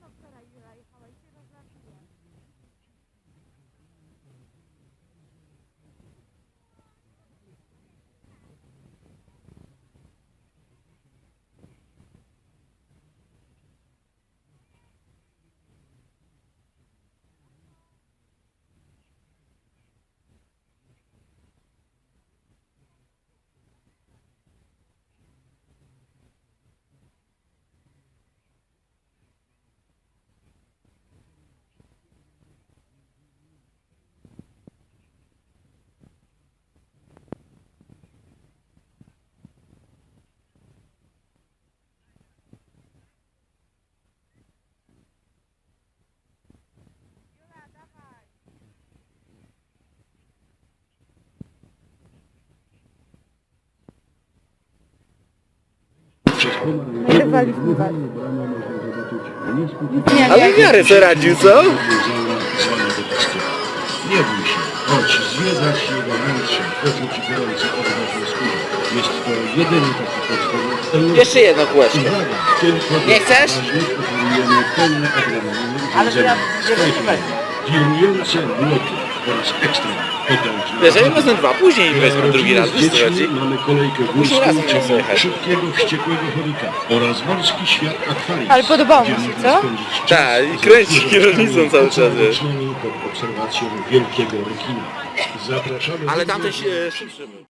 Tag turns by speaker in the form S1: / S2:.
S1: 我
S2: 越来越。Wywali. Nie,
S3: Ale
S2: nie.
S3: w miarę co radził, co?
S1: Nie bój się, chodź, zwiedzać jego wnętrze, choćby ci gorąco odważne skórze. Jest to jedyny taki podstawowy element.
S3: Jeszcze jedno kółeczko. Nie chcesz?
S2: Ale ja
S1: urządzenia.
S2: nie
S1: loty oraz ekstra
S3: wezmę dwa, później wezmę drugi raz, wiesz co chodzi?
S1: Mamy kolejkę
S3: Później raz
S1: górską,
S3: będę sobie jechać.
S1: szybkiego, wściekłego chomika oraz morski świat akwarium.
S2: Ale podobało mu się, co?
S3: Tak, i kręci kierownicą cały czas, wiesz.
S1: pod obserwacją wielkiego rekina. Zapraszamy
S3: Ale tamten się szybszy był.